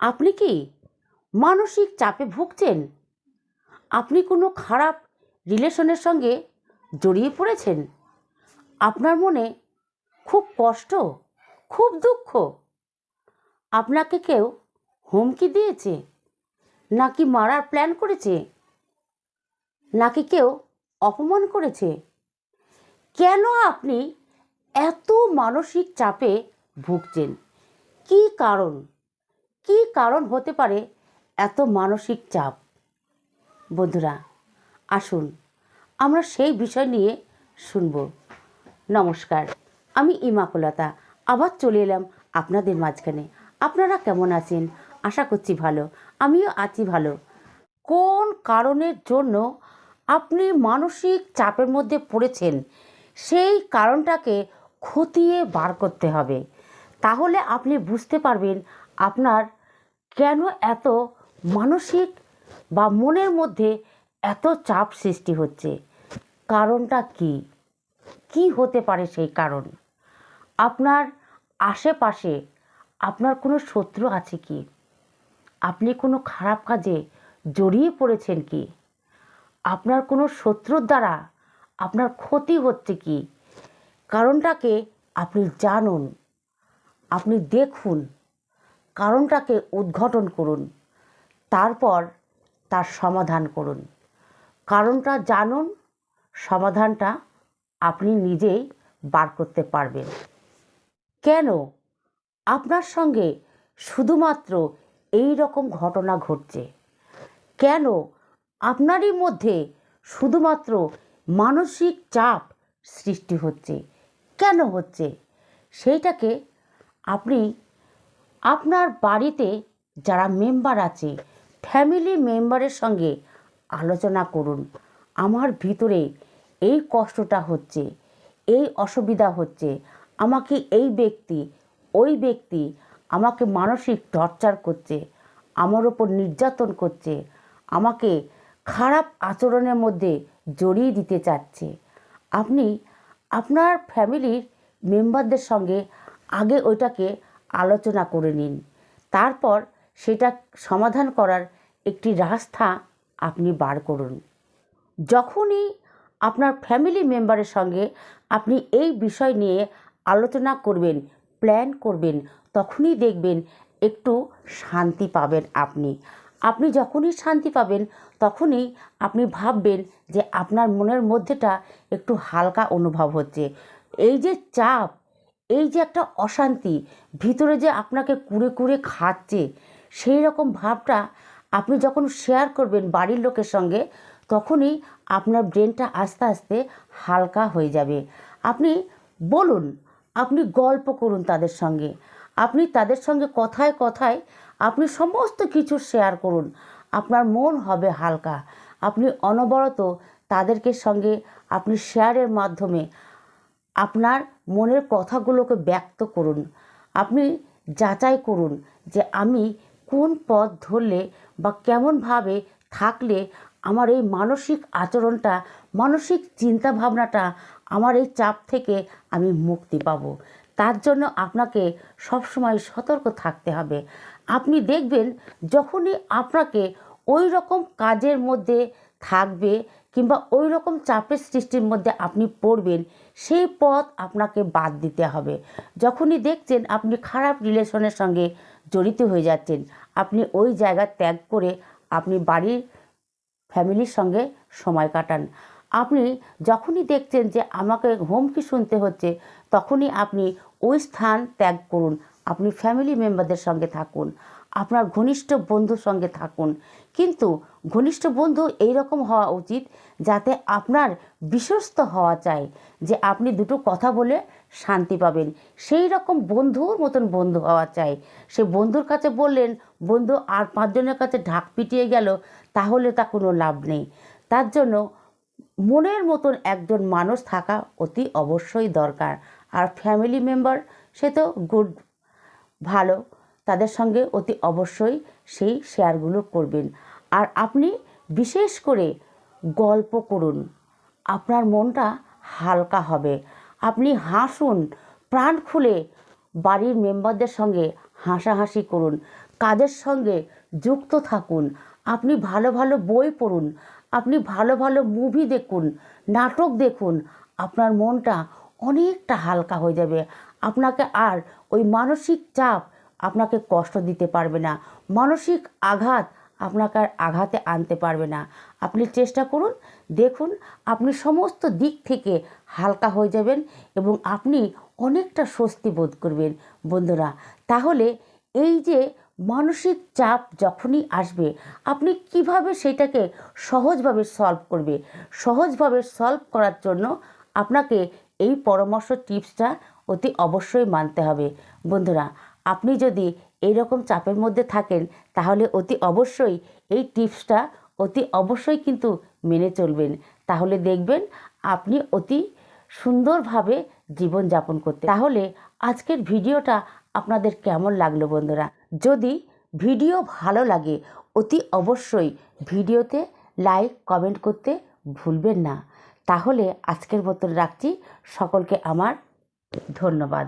আপনি কি মানসিক চাপে ভুগছেন? আপনি কোনো খারাপ রিলেশনের সঙ্গে জড়িয়ে পড়েছেন? আপনার মনে খুব কষ্ট, খুব দুঃখ। আপনাকে কেউ হুমকি দিয়েছে? নাকি মারার প্ল্যান করেছে? নাকি কেউ অপমান করেছে? কেন আপনি এত মানসিক চাপে ভুগছেন? কী কারণ? কী কারণ হতে পারে এত মানসিক চাপ? বন্ধুরা, আসুন আমরা সেই বিষয় নিয়ে শুনব। নমস্কার, আমি ইমাকুলতা। আবার চলে এলাম আপনাদের মাঝখানে। আপনারা কেমন আছেন? আশা করছি ভালো। আমিও আছি ভালো। কোন কারণের জন্য আপনি মানসিক চাপের মধ্যে পড়েছেন? সেই কারণটাকে খতিয়ে বার করতে হবে। তাহলে আপনি বুঝতে পারবেন আপনার কেন এত মানসিক বা মনের মধ্যে এত চাপ সৃষ্টি হচ্ছে? কারণটা কি? কি হতে পারে সেই কারণ? আপনার আশেপাশে আপনার কোনো শত্রু আছে কি? আপনি কোনো খারাপ কাজে জড়িয়ে পড়েছেন কি? আপনার কোনো শত্রুর দ্বারা আপনার ক্ষতি হচ্ছে কি? কারণটাকে আপনি জানুন, আপনি দেখুন। কারণটাকে উদ্ঘাটন করুন, তারপর তার সমাধান করুন। কারণটা জানুন, সমাধানটা আপনি নিজেই বার করতে পারবেন। কেন? আপনার সঙ্গে শুধুমাত্র এই রকম ঘটনা ঘটছে। কেন? আপনারই মধ্যে শুধুমাত্র মানসিক চাপ সৃষ্টি হচ্ছে। কেন হচ্ছে? সেইটাকে আপনি আপনার বাড়িতে যারা মেম্বার আছে ফ্যামিলি মেম্বারের সঙ্গে আলোচনা করুন। আমার ভিতরে এই কষ্টটা হচ্ছে, এই অসুবিধা হচ্ছে। আমাকে এই ব্যক্তি, ওই ব্যক্তি আমাকে মানসিক টর্চার করছে, আমার ওপর নির্যাতন করছে, আমাকে খারাপ আচরণের মধ্যে জড়িয়ে দিতে চাচ্ছে। আপনি আপনার ফ্যামিলির মেম্বারদের সঙ্গে আগে ওইটাকে আলোচনা করে নিন। তারপর সেটা সমাধান করার একটি রাস্তা আপনি বার করুন। যখনই আপনার ফ্যামিলি মেম্বারের সঙ্গে আপনি এই বিষয় নিয়ে আলোচনা করবেন, প্ল্যান করবেন, তখনই দেখবেন একটু শান্তি পাবেন আপনি। আপনি যখনই শান্তি পাবেন, তখনই আপনি ভাববেন যে আপনার মনের মধ্যেটা একটু হালকা অনুভব হচ্ছে। এই যে চাপ এই যে একটা অশান্তি, ভিতরে যে আপনাকে কুড়ে কুড়ে খাচ্ছে সেই রকম ভাবটা আপনি যখন শেয়ার করবেন বাড়ির লোকের সঙ্গে, তখনই আপনার ব্রেনটা আস্তে আস্তে হালকা হয়ে যাবে। আপনি বলুন, আপনি গল্প করুন তাদের সঙ্গে। আপনি তাদের সঙ্গে কথায় কথায় আপনি সমস্ত কিছু শেয়ার করুন। আপনার মন হবে হালকা। আপনি অনবরত তাদেরকে সঙ্গে আপনি শেয়ারের মাধ্যমে আপনার মনের কথাগুলোকে ব্যক্ত করুন। আপনি যাচাই করুন যে আমি কোন পথ ধরলে বা কেমনভাবে থাকলে আমার এই মানসিক আচরণটা, মানসিক চিন্তা ভাবনাটা আমার এই চাপ থেকে আমি মুক্তি পাব। তার জন্য আপনাকে সবসময় সতর্ক থাকতে হবে। আপনি দেখবেন যখনই আপনাকে ওই রকম কাজের মধ্যে থাকবে কিংবা ওই রকম চাপের সৃষ্টির মধ্যে আপনি পড়বেন, সেই পথ আপনাকে বাদ দিতে হবে। যখনই দেখছেন আপনি খারাপ রিলেশনের সঙ্গে জড়িত হয়ে যাচ্ছেন, আপনি ওই জায়গা ত্যাগ করে আপনি বাড়ির ফ্যামিলির সঙ্গে সময় কাটান। আপনি যখনই দেখছেন যে আমাকে হুমকি শুনতে হচ্ছে, তখনই আপনি ওই স্থান ত্যাগ করুন। আপনি ফ্যামিলি মেম্বারদের সঙ্গে থাকুন। আপনার ঘনিষ্ঠ বন্ধুর সঙ্গে থাকুন। কিন্তু ঘনিষ্ঠ বন্ধু এই রকম হওয়া উচিত যাতে আপনার বিশ্বস্ত হওয়া চাই যে আপনি দুটো কথা বলে শান্তি পাবেন। সেই রকম বন্ধুর মতন বন্ধু হওয়া চাই। সে বন্ধুর কাছে বললেন, বন্ধু, আর পাঁচজনের কাছে ঢাক পিটিয়ে গেল, তাহলে তা কোনো লাভ নেই। তার জন্য মনের মতন একজন মানুষ থাকা অতি অবশ্যই দরকার। আর ফ্যামিলি মেম্বার, সে তো গুড, ভালো। তাদের সঙ্গে অতি অবশ্যই সেই শেয়ারগুলো করবেন। আর আপনি বিশেষ করে গল্প করুন। আপনার মনটা হালকা হবে। আপনি হাসুন। প্রাণ খুলে বাড়ির মেম্বারদের সঙ্গে হাসাহাসি করুন। কাজের সঙ্গে যুক্ত থাকুন। আপনি ভালো ভালো বই পড়ুন। আপনি ভালো ভালো মুভি দেখুন। নাটক দেখুন। আপনার মনটা অনেকটা হালকা হয়ে যাবে। আপনাকে আর ওই মানসিক চাপ আপনাকে কষ্ট দিতে পারবে না। মানসিক আঘাত আপনাকে আর আঘাতে আনতে পারবে না। আপনি চেষ্টা করুন, দেখুন আপনি সমস্ত দিক থেকে হালকা হয়ে যাবেন এবং আপনি অনেকটা স্বস্তি বোধ করবেন। বন্ধুরা, তাহলে এই যে মানসিক চাপ যখনই আসবে, আপনি কীভাবে সেটাকে সহজভাবে সলভ করবে? সহজভাবে সলভ করার জন্য আপনাকে এই পরামর্শ টিপসটা অতি অবশ্যই মানতে হবে। বন্ধুরা আপনি যদি এই রকম চাপের মধ্যে থাকেন, তাহলে অতি অবশ্যই এই টিপসটা অতি অবশ্যই কিন্তু মেনে চলবেন। তাহলে দেখবেন আপনি অতি সুন্দরভাবে জীবনযাপন করতে। তাহলে আজকের ভিডিওটা আপনাদের কেমন লাগল বন্ধুরা? যদি ভিডিও ভালো লাগে, অতি অবশ্যই ভিডিওতে লাইক, কমেন্ট করতে ভুলবেন না। তাহলে আজকের মতন রাখছি। সকলকে আমার ধন্যবাদ।